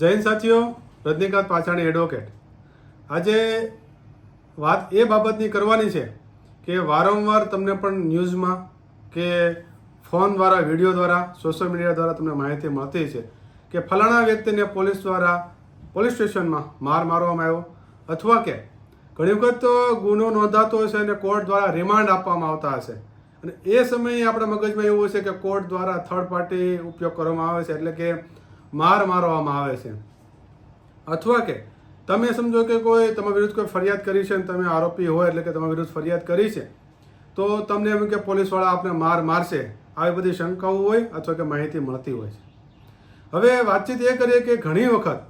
જૈન સાથીઓ, રજનીકાંત પાછાણી એડવોકેટ આજે વાત એ બાબતની કરવાની છે કે વારંવાર તમને પણ ન્યૂઝમાં કે ફોન દ્વારા, વીડિયો દ્વારા, સોશિયલ મીડિયા દ્વારા તમને માહિતી મળતી છે કે ફલાણા વ્યક્તિને પોલીસ દ્વારા પોલીસ સ્ટેશનમાં માર મારવામાં આવ્યો અથવા કે ઘણી વખત તો ગુનો નોંધાતો હશે અને કોર્ટ દ્વારા રિમાન્ડ આપવામાં આવતા હશે. અને એ સમયે આપણા મગજમાં એવું હશે કે કોર્ટ દ્વારા થર્ડ પાર્ટી ઉપયોગ કરવામાં આવે છે. એટલે કે માર મારવામાં આવે છે. અથવા કે, તમે સમજો કે કોઈ તમારા વિરુદ્ધ કોઈ ફરિયાદ કરી છે અને તમે આરોપી હોય એટલે કે તમારા વિરુદ્ધ ફરિયાદ કરી છે, તો તમને એમ કે પોલીસવાળા આપને માર મારશે. આવી બધી શંકાઓ હોય અથવા કે માહિતી મળતી હોય છે. હવે વાતચીત એ કરીએ કે ઘણી વખત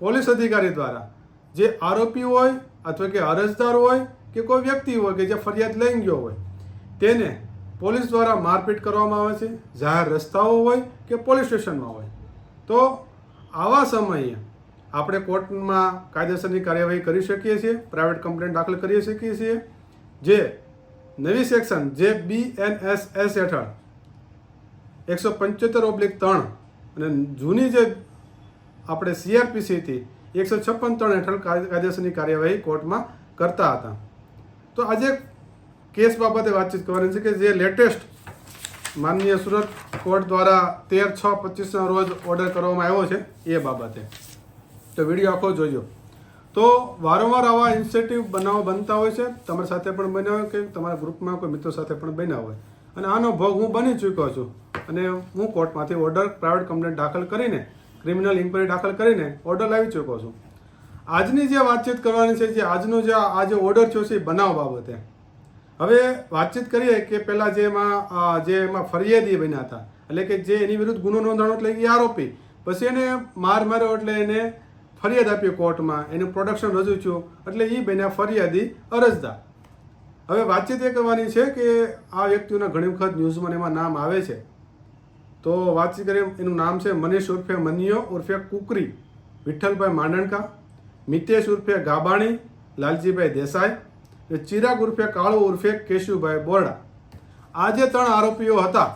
પોલીસ અધિકારી દ્વારા જે આરોપી હોય અથવા કે અરજદાર હોય કે કોઈ વ્યક્તિ હોય કે જે ફરિયાદ લઈ ગયો હોય, તેને પોલીસ દ્વારા મારપીટ કરવામાં આવે છે. જાહેર રસ્તાઓ હોય કે પોલીસ સ્ટેશનમાં હોય. તો આવા સમયે આપણે કોર્ટમાં કાયદેસરની કાર્યવાહી કરી શકીએ છીએ પ્રાઇવેટ કમ્પ્લેન દાખલ કરી શકીએ છીએ, જે નવી સેક્શન જે બી એન એસ એસ હેઠળ એકસો પંચોતેર ઓબ્લિક ત્રણ અને જૂની જે આપણે સીઆરપીસીથી એકસો છપ્પન ત્રણ હેઠળ કાયદેસરની કાર્યવાહી કોર્ટમાં કરતા હતા. તો આજે કેસ બાબતે વાતચીત કરવાની છે કે જે લેટેસ્ટ માનનીય સુરત કોર્ટ દ્વારા તેર છ પચીસના રોજ ઓર્ડર કરવામાં આવ્યો છે એ બાબતે. તો વીડિયો આખો જોજો. તો વારંવાર આવા ઇન્સેટિવ બનાવો બનતા હોય છે. તમારી સાથે પણ બન્યા હોય કે તમારા ગ્રુપમાં કોઈ મિત્રો સાથે પણ બન્યા હોય. અને આનો ભોગ હું બની ચૂક્યો છું. અને હું કોર્ટમાંથી ઓર્ડર પ્રાઇવેટ કમ્પ્લેન્ટ દાખલ કરીને ક્રિમિનલ ઇન્કવાયરી દાખલ કરીને ઓર્ડર લાવી ચૂક્યો છું. આજની જે વાતચીત કરવાની છે, જે આજનો જે આ જે ઓર્ડર થયો છે એ બનાવ બાબતે. હવે વાતચીત કરીએ કે પહેલાં જે એમાં જે એમાં ફરિયાદી બન્યા હતા, એટલે કે જે એની વિરુદ્ધ ગુનો નોંધાણો એટલે એ આરોપી. પછી એને માર માર્યો એટલે એને ફરિયાદ આપી કોર્ટમાં, એનું પ્રોડક્શન રજૂ થયું, એટલે એ બન્યા ફરિયાદી અરજદાર. હવે વાતચીત એ કરવાની છે કે આ વ્યક્તિઓના ઘણી વખત ન્યૂઝમાં એમાં નામ આવે છે. તો વાતચીત કરીએ, એનું નામ છે મનીષ ઉર્ફે મનિયો, ઉર્ફે કુકરી, વિઠ્ઠલભાઈ માંડણકા, મિતેશ ઉર્ફે ગાબાણી, લાલજીભાઈ દેસાઈ ચિરાગ ઉર્ફે, કાળુ ઉર્ફે, કેશુભાઈ બોરડા. આ જે ત્રણ આરોપીઓ હતા.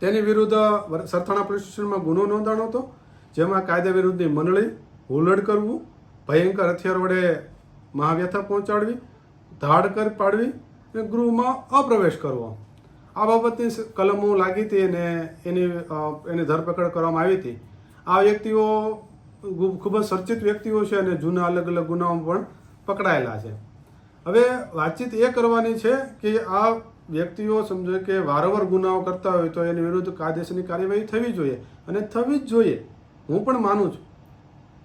તેની વિરુદ્ધ સરથાણા પોલીસ સ્ટેશનમાં ગુનો નોંધાણો હતો, જેમાં કાયદા વિરુદ્ધની મંડળી હુલડ કરવું, ભયંકર હથિયાર વડે મહાવ્યથા પહોંચાડવી, ધાડ કર પાડવી અને ગૃહમાં અપ્રવેશ કરવો. આ બાબતની કલમો લાગી હતી અને એની એની ધરપકડ કરવામાં આવી હતી. આ વ્યક્તિઓ ખૂબ જ ચર્ચિત વ્યક્તિઓ છે અને જૂના અલગ અલગ ગુનાઓ પણ પકડાયેલા છે. હવે વાતચીત એ કરવાની છે કે આ વ્યક્તિઓ સમજો કે વારંવાર ગુનાઓ કરતા હોય તો એની વિરુદ્ધ કાયદેસરની કાર્યવાહી થવી જોઈએ અને થવી જ જોઈએ. હું પણ માનું છું.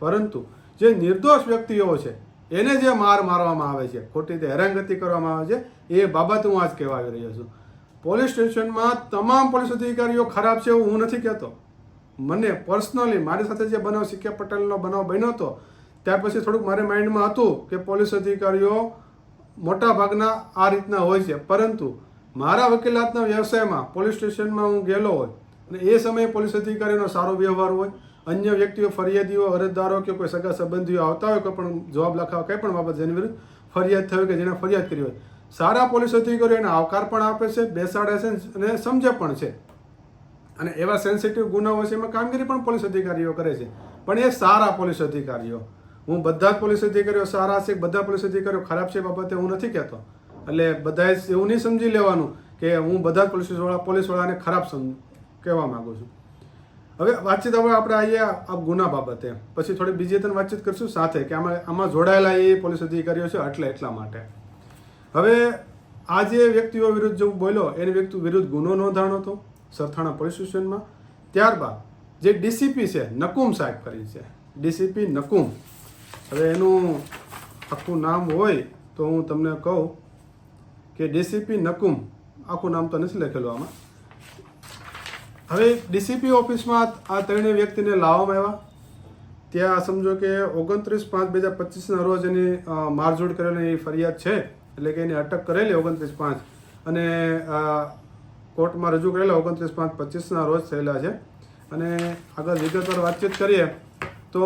પરંતુ જે નિર્દોષ વ્યક્તિઓ છે, એને જે માર મારવામાં આવે છે, ખોટી રીતે હેરાનગતિ કરવામાં આવે છે, એ બાબત હું આજ કહેવા આવી રહ્યો છું. પોલીસ સ્ટેશનમાં તમામ પોલીસ અધિકારીઓ ખરાબ છે એવું હું નથી કહેતો. મને પર્સનલી મારી સાથે જે બનાવ સિક્યા પટેલનો બનાવ બન્યો હતો, ત્યાર પછી થોડુંક મારે માઇન્ડમાં હતું કે પોલીસ અધિકારીઓ મોટા ભાગના આ રીતના હોય છે. પરંતુ મારા વકીલાતના વ્યવસાયમાં પોલીસ સ્ટેશનમાં હું ગયેલો હોય અને એ સમયે પોલીસ અધિકારીનો સારો વ્યવહાર હોય, અન્ય વ્યક્તિઓ ફરિયાદીઓ, અરજદારો કે કોઈ સગા સંબંધીઓ આવતા હોય, કોઈ પણ જવાબ લખાવ, કંઈ પણ બાબત જેની વિરુદ્ધ ફરિયાદ થયો કે જેણે ફરિયાદ કરી હોય, સારા પોલીસ અધિકારીઓ એને આવકાર પણ આપે છે, બેસાડે છે અને સમજે પણ છે. અને એવા સેન્સિટિવ ગુનાઓ છે, એમાં કામગીરી પણ પોલીસ અધિકારીઓ કરે છે. પણ એ સારા પોલીસ અધિકારીઓ. હું બધા જ પોલીસ અધિકારીઓ સારા છે, બધા પોલીસ અધિકારીઓ ખરાબ છે બાબતે હું નથી કહેતો. એટલે બધાએ એવું નહીં સમજી લેવાનું કે હું બધા જ પોલીસવાળા, પોલીસવાળાને ખરાબ સમ કહેવા માગું છું. હવે વાતચીત હવે આપણે આવીએ આ ગુના બાબતે. પછી થોડી બીજી ત્રણ વાતચીત કરશું સાથે કે આમાં આમાં જોડાયેલા એ પોલીસ અધિકારીઓ છે એટલે એટલા માટે. હવે આ જે વ્યક્તિઓ વિરુદ્ધ જેવું બોલ્યો, એની વ્યક્તિ વિરુદ્ધ ગુનો નોંધાણો હતો સરથાણા પોલીસ સ્ટેશનમાં. ત્યારબાદ જે ડીસીપી છે, નકુમ સાહેબ કરી છે. ડીસીપી નકુમ. હવે એનું આખું નામ હોય તો હું તમને કહું કે ડીસીપી નકુમ, આખું નામ તો નથી લખેલું આમાં. હવે ડીસીપી ઓફિસમાં આ ત્રણેય વ્યક્તિને લાવવામાં આવ્યા. ત્યાં સમજો કે ઓગણત્રીસ પાંચ બે હજાર પચીસના રોજ એની મારઝૂડ કરેલી ફરિયાદ છે, એટલે કે એની અટક કરેલી ઓગણત્રીસ પાંચ. અને કોર્ટમાં રજૂ કરેલા ઓગણત્રીસ પાંચ પચીસના રોજ થયેલા છે. અને આગળ વિગતવાર વાતચીત કરીએ તો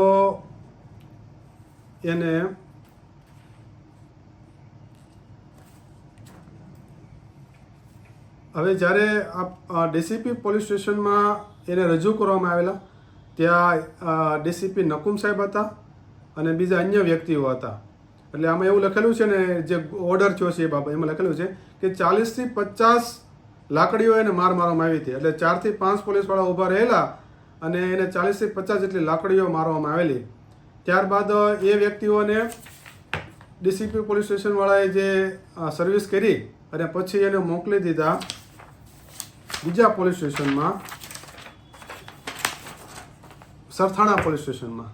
એને હવે જ્યારે આ ડીસીપી પોલીસ સ્ટેશનમાં એને રજૂ કરવામાં આવેલા, ત્યાં ડીસીપી નકુમ સાહેબ હતા અને બીજા અન્ય વ્યક્તિઓ હતા. એટલે આમાં એવું લખેલું છે ને, જે ઓર્ડર થયો છે એ બાબત, એમાં લખેલું છે કે ચાલીસથી પચાસ લાકડીઓ એને માર મારવામાં આવી હતી. એટલે ચારથી પાંચ પોલીસવાળા ઊભા રહેલા અને એને ચાલીસથી પચાસ જેટલી લાકડીઓ મારવામાં આવેલી. ત્યારબાદ એ વ્યક્તિઓને ડીસીપી પોલીસ સ્ટેશનવાળાએ જે સર્વિસ કરી અને પછી એને મોકલી દીધા બીજા પોલીસ સ્ટેશનમાં, સરથાણા પોલીસ સ્ટેશનમાં.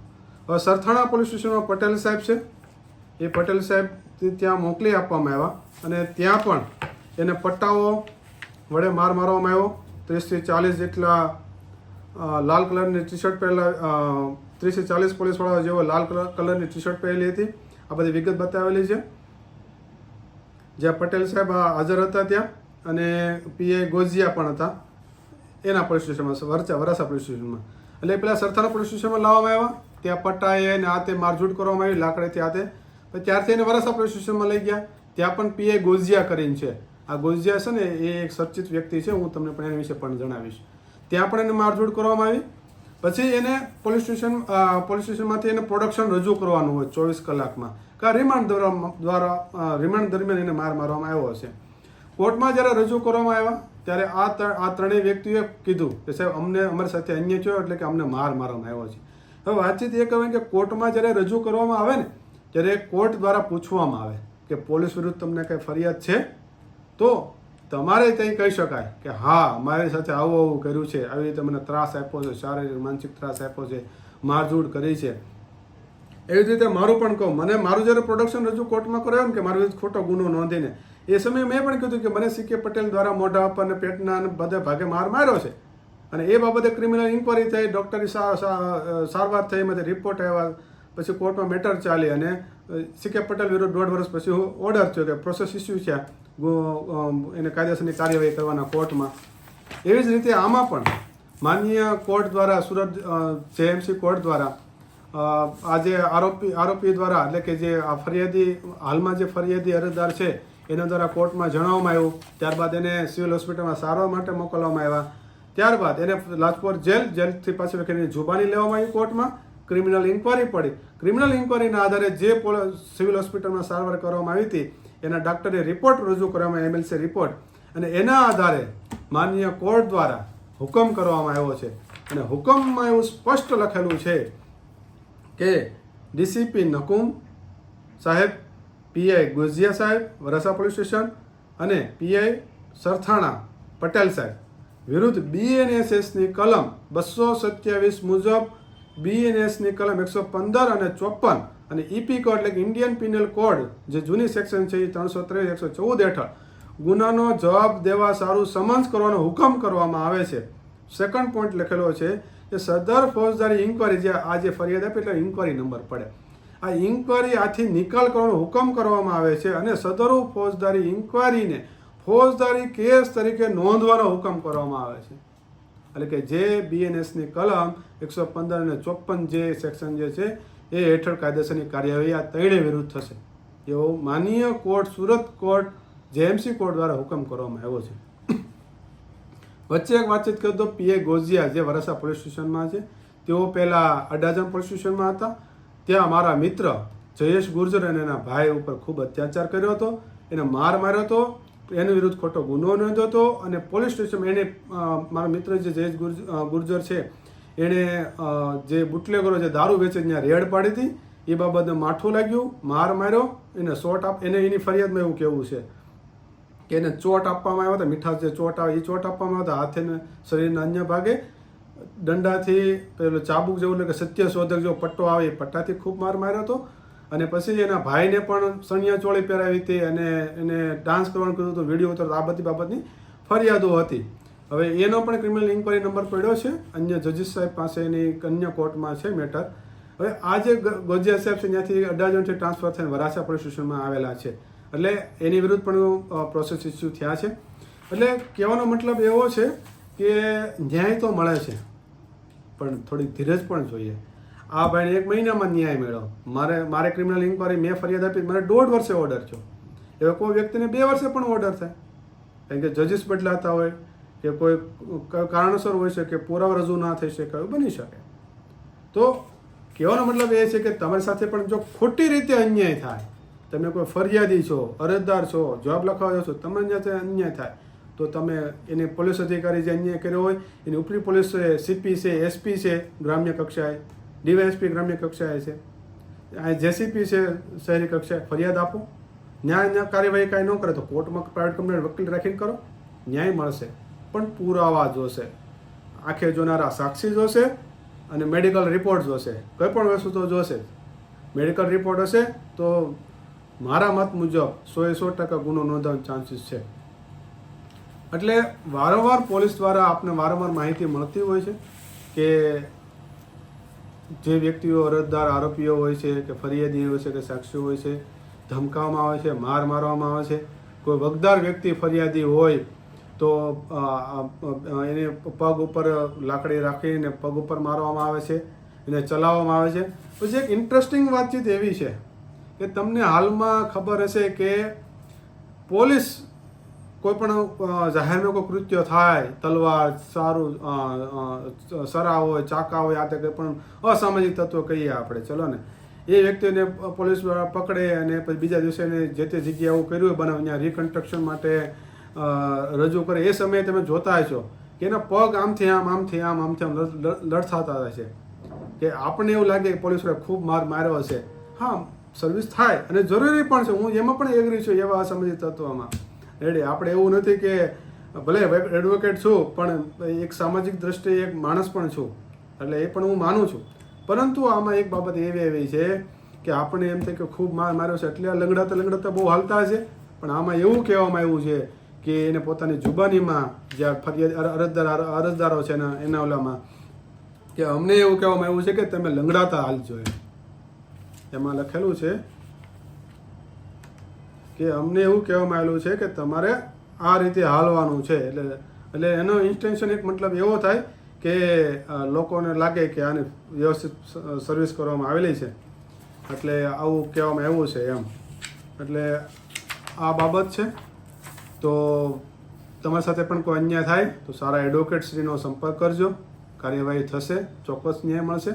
હવે સરથાણા પોલીસ સ્ટેશનમાં પટેલ સાહેબ છે. એ પટેલ સાહેબ ત્યાં મોકલી આપવામાં આવ્યા અને ત્યાં પણ એને પટ્ટાઓ વડે માર મારવામાં આવ્યો. ત્રીસથી ચાલીસ જેટલા લાલ કલરની ટી શર્ટ પહેરેલા ત્રીસથી ચાલીસ પોલીસવાળા જેવો લાલ કલર કલરની ટી શર્ટ પહેરેલી હતી. આ બધી વિગત બતાવેલી છે. જ્યાં પટેલ સાહેબ હાજર હતા ત્યાં અને પીએ ગોઝિયા પણ હતા. એના પોલીસ સ્ટેશનમાં, વરચા વરાસા પોલીસ સ્ટેશનમાં. એટલે પેલા સરથાના પોલીસ સ્ટેશનમાં લાવવામાં આવ્યા. ત્યાં પટ્ટાએ અને આ તે મારઝૂડ કરવામાં આવી, લાકડેથી આ તે પછી ત્યારથી એને વરાસા પોલીસ સ્ટેશનમાં લઈ ગયા. ત્યાં પણ પીએ ગોઝિયા કરીને છે. આ ગોઝિયા છે ને, એ એક ચર્ચિત વ્યક્તિ છે. હું તમને પણ એના વિશે પણ જણાવીશ. ત્યાં પણ એને મારઝૂડ કરવામાં આવી. પછી એને પોલીસ સ્ટેશન પોલીસ સ્ટેશનમાંથી એને પ્રોડક્શન રજૂ કરવાનું હોય ચોવીસ કલાકમાં. કે રિમાન્ડ દ્વારા રિમાન્ડ દરમિયાન એને માર મારવામાં આવ્યો હશે. કોર્ટમાં જ્યારે રજૂ કરવામાં આવ્યા, ત્યારે આ આ ત્રણેય વ્યક્તિઓએ કીધું કે સાહેબ, અમને, અમારી સાથે અન્ય થયો એટલે કે અમને માર મારવામાં આવ્યો છે. હવે વાતચીત એ કહેવાય કે કોર્ટમાં જ્યારે રજૂ કરવામાં આવે ને, ત્યારે કોર્ટ દ્વારા પૂછવામાં આવે કે પોલીસ વિરુદ્ધ તમને કંઈ ફરિયાદ છે? તો તમારે ત્યાં કહી શકાય કે, હા, મારી સાથે આવું આવું કર્યું છે, આવી રીતે મને ત્રાસ આપ્યો છે, શારીરિક, માનસિક ત્રાસ આપ્યો છે, મારઝૂડ કરી છે. એવી રીતે મારું પણ કહું, મને મારું જ્યારે પ્રોડક્શન રજૂ કોર્ટમાં કર્યો એમ કે મારો ખોટો ગુનો નોંધીને. એ સમયે મેં પણ કીધું કે, મને સીકે પટેલ દ્વારા મોઢા પર અને પેટના અને બધે ભાગે માર માર્યો છે. અને એ બાબતે ક્રિમિનલ ઇન્કવાયરી થઈ ડૉક્ટરની સારવાર થઈ, એમાંથી રિપોર્ટ આવ્યા, પછી કોર્ટમાં મેટર ચાલી અને સીકે પટેલ વિરુદ્ધ દોઢ વર્ષ પછી ઓર્ડર થયો કે પ્રોસેસ ઇસ્યુ છે એને કાયદેસરની કાર્યવાહી કરવાના કોર્ટમાં. એવી જ રીતે આમાં પણ માન્ય કોર્ટ દ્વારા, સુરત જેએમસી કોર્ટ દ્વારા આજે આરોપી આરોપી દ્વારા, એટલે કે જે આ ફરિયાદી, હાલમાં જે ફરિયાદી અરજદાર છે, એના દ્વારા કોર્ટમાં જણાવવામાં આવ્યું. ત્યારબાદ એને સિવિલ હોસ્પિટલમાં સારવાર માટે મોકલવામાં આવ્યા. ત્યારબાદ એને લાજપોર જેલ, જેલથી પાછી વખતે જુબાની લેવામાં આવી કોર્ટમાં. ક્રિમિનલ ઇન્કવાયરી પડી. ક્રિમિનલ ઇન્કવાયરીના આધારે જે સિવિલ હોસ્પિટલમાં સારવાર કરવામાં આવી હતી એના ડૉક્ટરે રિપોર્ટ રજૂ કરવામાં એમએલસી રિપોર્ટ અને એના આધારે માનનીય કોર્ટ દ્વારા હુકમ કરવામાં આવ્યો છે. અને હુકમમાં એવું સ્પષ્ટ લખેલું છે કે ડીસીપી નકુમ સાહેબ, પીઆઈ ગુજિયા સાહેબ વરાસા પોલીસ સ્ટેશન અને પીઆઈ સરથાણા પટેલ સાહેબ વિરુદ્ધ બીએનએસએસની કલમ બસો સત્યાવીસ મુજબ બીએનએસની કલમ એકસો પંદર અને ચોપન અને ઈપી કોડ એટલે કે ઇન્ડિયન પિનલ કોડ જે જૂની સેક્શન છે એ ત્રણસો ત્રેવીસ, એકસો ચૌદ હેઠળ, ગુનાનો જવાબ દેવા સારું સમન્સ કરવાનો હુકમ કરવામાં આવે છે. સેકન્ડ પોઈન્ટ લખેલો છે કે સદર ફોજદારી ઇન્કવાયરી જે આ જે ફરિયાદ આપી એટલે ઇન્કવાયરી નંબર પડે. આ ઇન્કવાયરી આથી નિકાલ કરવાનો હુકમ કરવામાં આવે છે અને સદરુ ફોજદારી ઇન્કવાયરીને ફોજદારી કેસ તરીકે નોંધવાનો હુકમ કરવામાં આવે છે. એટલે કે જે બીએનએસની કલમ એકસો પંદર અને ચોપન જે સેક્શન જે છે એ હેઠળ કાયદેસરની કાર્યવાહી આ ત્રણેય વિરુદ્ધ થશે. એવો માનનીય court, Surat court, JMC court દ્વારા હુકમ કરવામાં આવ્યો છે. વચ્ચે એક વાતચીત કરતો તો પીએ ગોઝિયા, જે વરાસા પોલીસ સ્ટેશનમાં છે. તેઓ પહેલાં અડાજણ પોલીસ સ્ટેશનમાં હતા. ત્યાં મારા મિત્ર જયેશ ગુર્જર અને એના ભાઈ ઉપર ખૂબ અત્યાચાર કર્યો હતો. એને માર માર્યો હતો. એની વિરુદ્ધ ખોટો ગુનો નોંધ્યો હતો અને પોલીસ સ્ટેશન એને મારા મિત્ર જે જયેશ ગુર્જ- ગુર્જર છે એણે જે બુટલેગરો જે દારૂ વેચે ત્યાં રેડ પાડી હતી. એ બાબતે માઠું લાગ્યું, માર માર્યો, એને શોટ આપ, એને એની ફરિયાદમાં એવું કહેવું છે કે એને ચોટ આપવામાં આવ્યો હતા મીઠા જે ચોટ આવે, એ ચોટ આપવામાં આવ્યો હતા હાથેને શરીરના અન્ય ભાગે. દંડાથી પેલો ચાબુક જેવું એટલે કે સત્ય શોધક જેવો પટ્ટો આવે, એ પટ્ટાથી ખૂબ માર માર્યો હતો. અને પછી એના ભાઈને પણ સણિયા ચોળી પહેરાવી હતી અને એને ડાન્સ કરવાનું કીધું હતું વીડિયો ઉતરતો આ બધી બાબતની ફરિયાદો હતી. હવે એનો પણ ક્રિમિનલ ઇન્કવાયરી નંબર પડ્યો છે. અન્ય જજીસ સાહેબ પાસે એની અન્ય કોર્ટમાં છે મેટર હવે આ જે ગોજિયા સાહેબ છે, ત્યાંથી અડાજણથી ટ્રાન્સફર થઈને વરાછા પોલીસ સ્ટેશનમાં આવેલા છે. એટલે એની વિરુદ્ધ પણ પ્રોસેસ ઇસ્યુ થયા છે. એટલે કહેવાનો મતલબ એવો છે કે ન્યાય તો મળે છે, પણ થોડી ધીરજ પણ જોઈએ. આ ભાઈને એક મહિનામાં ન્યાય મેળવો મારે મારે ક્રિમિનલ ઇન્કવાયરી મેં ફરિયાદ આપી મને દોઢ વર્ષે ઓર્ડર થયો. એવા કોઈ વ્યક્તિને બે વર્ષે પણ ઓર્ડર થાય. કારણ કે જજીસ બદલાતા હોય કે કોઈ કારણસર હોય છે કે પુરાવા રજૂ ના થઈ શકે, એવું બની શકે. તો કહેવાનો મતલબ એ છે કે તમારી સાથે પણ જો ખોટી રીતે અન્યાય થાય, તમે કોઈ ફરિયાદી છો, અરજદાર છો, જવાબ લખાવ્યો છો, તમારી સાથે અન્યાય થાય, તો તમે એને પોલીસ અધિકારી જે અન્યાય કર્યો હોય, એની ઉપરી પોલીસ સીપી છે એસપી છે, ગ્રામ્ય કક્ષાએ ડીવાયએસપી ગ્રામ્ય કક્ષાએ છે. આ જેસીપી છે, શહેરી કક્ષાએ ફરિયાદ આપો. ન્યાય કાર્યવાહી કાંઈ ન કરે, તો કોર્ટમાં પ્રાઇવેટ કંપની વકીલ રાખીને કરો. ન્યાય મળશે. પણ પુરાવા જોશે. આંખે જોનારા સાક્ષી જોશે અને મેડિકલ રિપોર્ટ જોશે. કોઈ પણ વસ્તુ તો જોશે મેડિકલ રિપોર્ટ હશે તો મારા મત મુજબ સો એ સો ટકા ગુનો નોંધવાનો ચાન્સીસ છે. એટલે વારંવાર પોલીસ દ્વારા આપને વારંવાર માહિતી મળતી હોય છે કે જે વ્યક્તિઓ અરજદાર આરોપીઓ હોય છે કે ફરિયાદી હોય છે કે સાક્ષીઓ હોય છે, ધમકાવવામાં આવે છે, માર મારવામાં આવે છે. કોઈ વગદાર વ્યક્તિ ફરિયાદી હોય તો એને પગ ઉપર લાકડી રાખીને પગ ઉપર મારવામાં આવે છે એને ચલાવવામાં આવે છે. પછી એક ઇન્ટરેસ્ટિંગ વાતચીત એવી છે કે તમને હાલમાં ખબર હશે કે પોલીસ કોઈ પણ જાહેરમાં કોઈ કૃત્ય થાય, તલવાર, સારું સરા હોય, ચાકા હોય, આ તે કંઈ પણ અસામાજિક તત્વો કહીએ આપણે, ચલો ને. એ વ્યક્તિને પોલીસ દ્વારા પકડે અને પછી બીજા દિવસે જે તે જગ્યાએ એવું કર્યું હોય બનાવ ત્યાં રિકન્સ્ટ્રક્શન માટે રજૂ કરે એ સમયે તમે જોતા હશો કે એના પગ આમથી આમ આમથી આમ આમથી આમ લડ- લડ- લડસાતા રહે છે. કે આપણને એવું લાગે કે પોલીસ ખૂબ માર માર્યો હશે. હા સર્વિસ થાય અને જરૂરી પણ છે. હું એમાં પણ એગ્રી છું એવા અસંબંધિત તત્વોમાં. રેડી આપણે એવું નથી કે ભલે એડવોકેટ છું, પણ એક સામાજિક દ્રષ્ટિએ એક માણસ પણ છું. એટલે એ પણ હું માનું છું. પરંતુ આમાં એક બાબત એવી એવી છે કે આપણે એમ થાય કે ખૂબ માર માર્યો છે. એટલે લંગડાતા લંગડાતા બહુ હાલતા હશે. પણ આમાં એવું કહેવામાં આવ્યું છે કે એને પોતાની જુબાનીમાં જ્યાં ફરિયાદ અરજદાર અરજદારો છે એના એના ઓલામાં, કે અમને એવું કહેવામાં આવ્યું છે કે તમે લંગડાતા હાલજો એમ. એમાં લખેલું છે કે અમને એવું કહેવામાં આવેલું છે કે તમારે આ રીતે હાલવાનું છે. એટલે એટલે એનો ઇન્સ્ટેન્શન એક મતલબ એવો થાય કે લોકોને લાગે કે આને વ્યવસ્થિત સર્વિસ કરવામાં આવેલી છે. એટલે આવું કહેવામાં આવ્યું છે એમ. એટલે આ બાબત છે. તો તમારી સાથે પણ કોઈ અન્યાય થાય, તો સારા એડવોકેટ શ્રીનો સંપર્ક કરજો. કાર્યવાહી થશે, ચોક્કસ ન્યાય મળશે.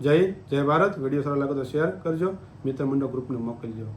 જય જય ભારત. વીડિયો સારો લાગે તો શેર કરજો. મિત્ર મંડળ ગ્રુપને મોકલજો.